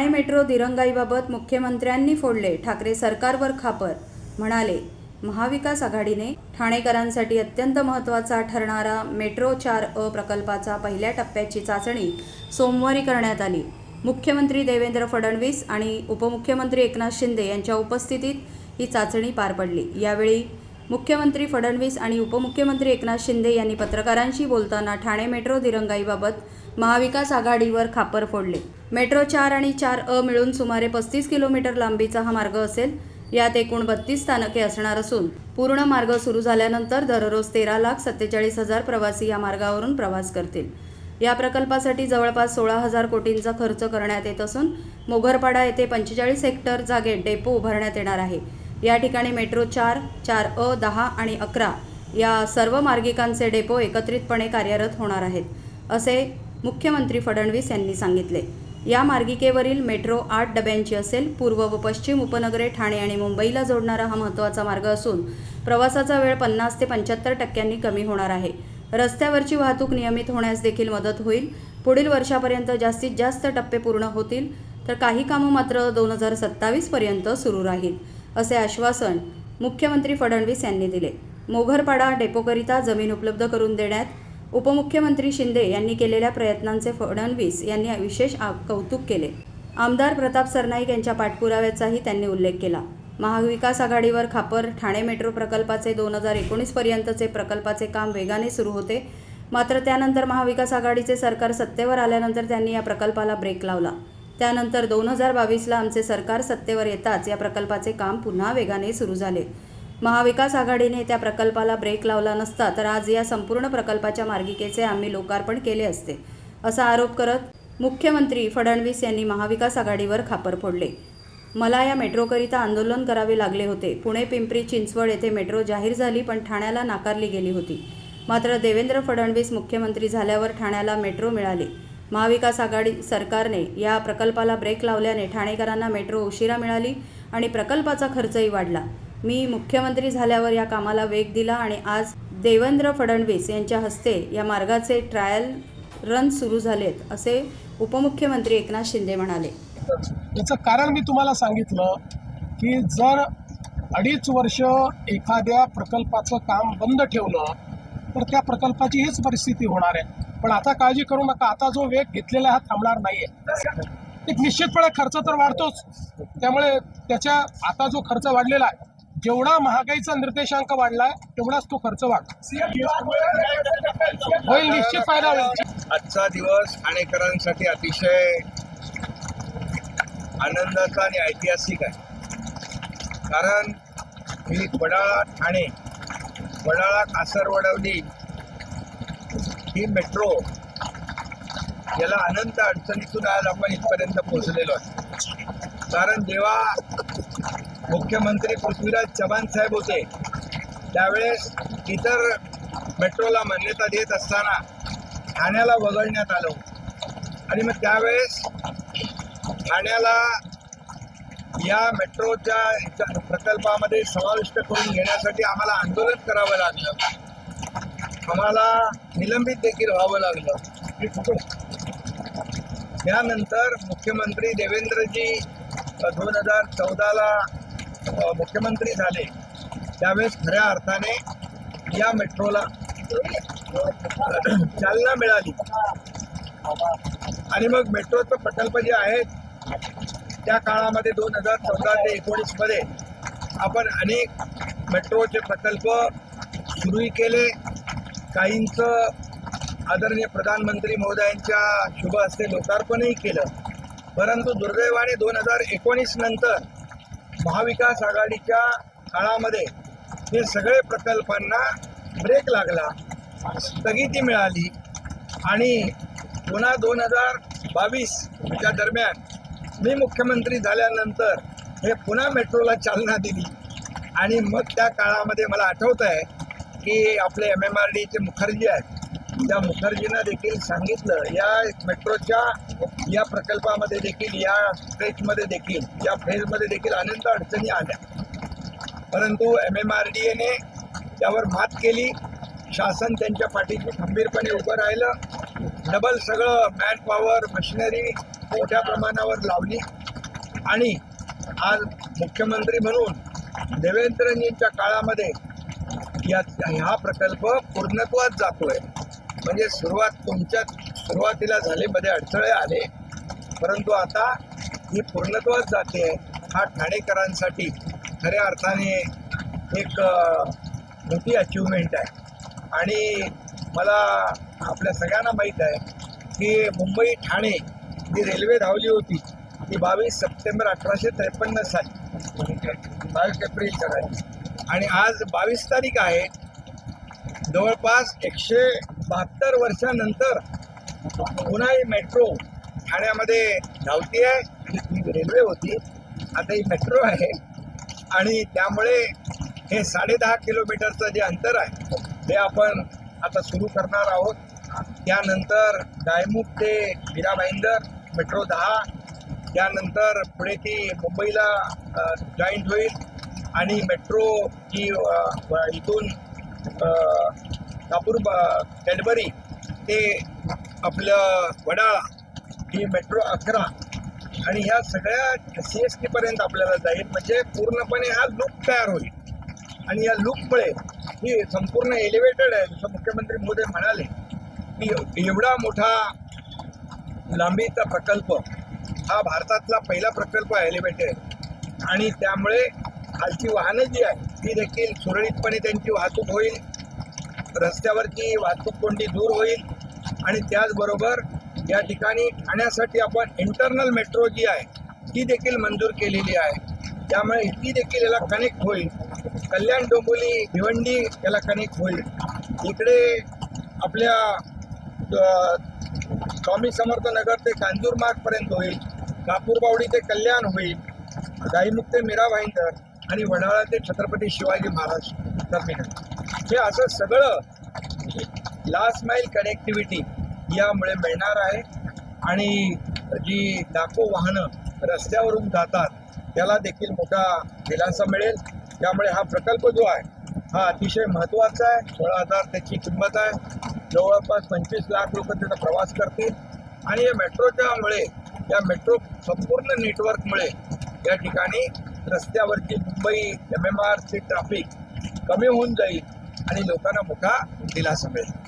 Thane metro दिरंगाईबाबत मुख्यमंत्र्यांनी फोडले. ठाकरे सरकारवर खापर. म्हणाले महाविकास आघाडीने ठाणेकरांसाठी अत्यंत महत्त्वाचा ठरणारा मेट्रो चार अ प्रकल्पाचा पहिल्या टप्प्याची चाचणी सोमवारी करण्यात आली. मुख्यमंत्री देवेंद्र फडणवीस आणि उपमुख्यमंत्री एकनाथ शिंदे यांच्या उपस्थितीत ही चाचणी पार पडली. यावेळी मुख्यमंत्री फडणवीस आणि उपमुख्यमंत्री एकनाथ शिंदे यांनी पत्रकारांशी बोलताना ठाणे मेट्रो दिरंगाईबाबत महाविकास आघाडीवर खापर फोडले. मेट्रो चार आणि चार अ मिळून सुमारे पस्तीस किलोमीटर लांबीचा हा मार्ग असेल. यात एकूण बत्तीस स्थानके असणार असून पूर्ण मार्ग सुरू झाल्यानंतर दररोज तेरा लाख सत्तेचाळीस हजार प्रवासी या मार्गावरून प्रवास करतील. या प्रकल्पासाठी जवळपास सोळा हजार कोटींचा खर्च करण्यात येत असून मोगरपाडा येथे पंचेचाळीस हेक्टर जागेत डेपो उभारण्यात येणार आहे. या ठिकाणी मेट्रो चार चार अ दहा आणि अकरा या सर्व मार्गिकांचे डेपो एकत्रितपणे कार्यरत होणार आहेत असे मुख्यमंत्री फडणवीस यांनी सांगितले. या मार्गिकेवरील मेट्रो आठ डब्यांची असेल. पूर्व व पश्चिम उपनगरे ठाणे आणि मुंबईला जोडणारा हा महत्त्वाचा मार्ग असून प्रवासाचा वेळ पन्नास ते पंच्याहत्तर टक्क्यांनी कमी होणार आहे. रस्त्यावरची वाहतूक नियमित होण्यास देखील मदत होईल. पुढील वर्षापर्यंत जास्तीत जास्त टप्पे पूर्ण होतील. तर काही कामं मात्र दोन हजार सत्तावीसपर्यंत सुरू राहील असे आश्वासन मुख्यमंत्री फडणवीस यांनी दिले. मोघरपाडा डेपोकरिता जमीन उपलब्ध करून देण्यात उपमुख्यमंत्री शिंदे यांनी केलेल्या प्रयत्नांचे फडणवीस यांनी विशेष आ- कौतुक केले. आमदार प्रताप सरनाईक यांच्या पाठपुराव्याचाही त्यांनी उल्लेख केला. महाविकास आघाडीवर खापर ठाणे मेट्रो प्रकल्पाचे दोन हजार एकोणीसपर्यंतचे प्रकल्पाचे काम वेगाने सुरू होते. मात्र त्यानंतर महाविकास आघाडीचे सरकार सत्तेवर आल्यानंतर त्यांनी या प्रकल्पाला ब्रेक लावला. त्यानंतर दोन हजार बावीसला आमचे सरकार सत्तेवर येताच या प्रकल्पाचे काम पुन्हा वेगाने सुरू झाले. महाविकास आघाडीने त्या प्रकल्पाला ब्रेक लावला नसता तर आज या संपूर्ण प्रकल्पाच्या मार्गिकेचे आम्ही लोकार्पण केले असते असा आरोप करत मुख्यमंत्री फडणवीस यांनी महाविकास आघाडीवर खापर फोडले. मला या मेट्रोकरिता आंदोलन करावे लागले होते. पुणे पिंपरी चिंचवड येथे मेट्रो जाहीर झाली पण ठाण्याला नाकारली गेली होती. मात्र देवेंद्र फडणवीस मुख्यमंत्री झाल्यावर ठाण्याला मेट्रो मिळाली. महाविकास आघाडी सरकारने या प्रकल्पाला ब्रेक लावल्याने ठाणेकरांना मेट्रो उशिरा मिळाली आणि प्रकल्पाचा खर्चही वाढला. मी मुख्यमंत्री झाल्यावर या कामाला वेग दिला आणि आज देवेंद्र फडणवीस यांच्या हस्ते या मार्गाचे ट्रायल रन सुरू झालेत असे उपमुख्यमंत्री एकनाथ शिंदे म्हणाले. याचं कारण मी तुम्हाला सांगितलं की जर अडीच वर्ष एखाद्या प्रकल्पाचं काम बंद ठेवलं तर त्या प्रकल्पाची हीच परिस्थिती होणार आहे. पण आता काळजी करू नका आता जो वेग घेतलेला हा थांबणार नाहीये. एक निश्चितपणे खर्च तर वाढतोच. त्यामुळे त्याच्या आता जो खर्च वाढलेला आहे जेवढा महागाईचा निर्देशांक वाढलाय तेवढाच तो खर्च वाढला होईल निश्चित फायदा होईल. आजचा दिवस ठाणेकरांसाठी अतिशय आनंदाचा आणि ऐतिहासिक आहे. कारण ही वडाळा ठाणे वडाळा कासरवडवली ही मेट्रो याला अनंत अडचणीतून आज आपण इथपर्यंत पोहोचलेलो आहे. कारण जेव्हा मुख्यमंत्री पृथ्वीराज चव्हाण साहेब होते. त्यावेळेस इतर मेट्रोला मान्यता देत असताना ठाण्याला वगळण्यात आलं आणि मग त्यावेळेस ठाण्याला या मेट्रोच्या ह्याच्या प्रकल्पामध्ये समाविष्ट करून घेण्यासाठी आम्हाला आंदोलन करावं लागलं. आम्हाला निलंबित देखील व्हावं लागलं. त्यानंतर मुख्यमंत्री देवेंद्रजी दोन हजार चौदाला मुख्यमंत्री झाले त्यावेळेस खऱ्या अर्थाने या मेट्रोला चालना मिळाली. आणि मग मेट्रोचं प्रकल्प जे आहेत त्या काळामध्ये दोन हजार चौदा ते एकोणीसमध्ये आपण अनेक मेट्रोचे प्रकल्प सुरूही केले. काहींचं आदरणीय प्रधानमंत्री महोदयांच्या शुभ हस्ते लोकार्पणही केलं. परंतु दुर्दैवाने दोन हजार एकोणीस नंतर महाविकास आघाडीच्या काळामध्ये हे सगळे प्रकल्पांना ब्रेक लागला स्थगिती मिळाली आणि पुन्हा दोन हजार बावीसच्या दरम्यान मी मुख्यमंत्री झाल्यानंतर हे पुन्हा मेट्रोला चालना दिली. आणि मग त्या काळामध्ये मला आठवत आहे की आपले एम एम आर डीचे मुखर्जी आहेत. त्या मुखर्जींना देखील सांगितलं या मेट्रोच्या या प्रकल्पामध्ये देखील या स्ट्रेचमध्ये देखील या फेजमध्ये देखील अनंत अडचणी आल्या. परंतु एम एम आर डी एने त्यावर मात केली. शासन त्यांच्या पाठीशी खंबीरपणे उभं राहिलं. डबल सगळं मॅन पॉवर मशिनरी मोठ्या प्रमाणावर लावली. आणि आज मुख्यमंत्री म्हणून देवेंद्रजींच्या काळामध्ये या हा प्रकल्प पूर्णत्वात जातोय. म्हणजे सुरुवात तुमच्या सुरुवातीला झालेमध्ये अडथळे आले. परंतु आता ही पूर्णत्वात जाते. हा ठाणेकरांसाठी खऱ्या अर्थाने एक मोठी अचिव्हमेंट आहे. आणि मला आपल्या सगळ्यांना माहीत आहे की मुंबई ठाणे जी रेल्वे धावली होती ती बावीस सप्टेंबर अठराशे त्रेपन्न साली. बावीस एप्रिलच्या करायची. आणि आज बावीस तारीख आहे. जवळपास एकशे बहात्तर वर्षानंतर पुन्हा ही मेट्रो ठाण्यामध्ये धावती आहे आणि ही रेल्वे होती. आता ही मेट्रो आहे. आणि त्यामुळे हे साडेदहा किलोमीटरचं जे अंतर आहे ते आपण आता सुरू करणार आहोत. त्यानंतर गायमुख ते मीरा भाईंदर मेट्रो दहा. त्यानंतर पुढे ती मुंबईला जॉईंट होईल. आणि मेट्रो ही इथून कापूर कॅडबरी ते आपलं वडाळा ही मेट्रो अकरा आणि ह्या सगळ्या सी एस टीपर्यंत आपल्याला जाईल. म्हणजे पूर्णपणे हा लूप तयार होईल. आणि या लूपमुळे ही संपूर्ण एलिव्हेटेड आहे. जसं मुख्यमंत्री मोदी म्हणाले की एवढा मोठा लांबीचा प्रकल्प हा भारतातला पहिला प्रकल्प आहे एलिव्हेटेड आणि त्यामुळे खालची वाहनं जी आहे ती देखील सुरळीतपणे त्यांची वाहतूक होईल. रस्त्यावरची वाहतूक कोंडी दूर होईल आणि त्याचबरोबर या ठिकाणी ठाण्यासाठी आपण इंटरनल मेट्रो जी आहे ती देखील मंजूर केलेली आहे. त्यामुळे ती देखील याला कनेक्ट होईल. कल्याण डोंबोली भिवंडी याला कनेक्ट होईल. इकडे आपल्या स्वामी समर्थ नगर ते कांजूर मार्गपर्यंत होईल. कापूरबावडी ते कल्याण होईल. गाईमुख ते मीरा भाईंदर आणि वडाळा ते छत्रपती शिवाजी महाराज टर्मिनल. हे असं सगळं लास्ट माईल कनेक्टिव्हिटी यामुळे मिळणार आहे. आणि जी लाखो वाहनं रस्त्यावरून जातात त्याला देखील मोठा दिलासा मिळेल. त्यामुळे हा प्रकल्प जो आहे हा अतिशय महत्त्वाचा आहे. सोळा हजार त्याची किंमत आहे. जवळपास पंचवीस लाख लोक त्याचा प्रवास करतील. आणि या मेट्रोच्यामुळे या मेट्रो संपूर्ण नेटवर्कमुळे या ठिकाणी रस्त्यावरची मुंबई एम एम आरची ट्रॅफिक कमी होऊन जाईल आणि लोकांना मोठा दिलासा मिळेल.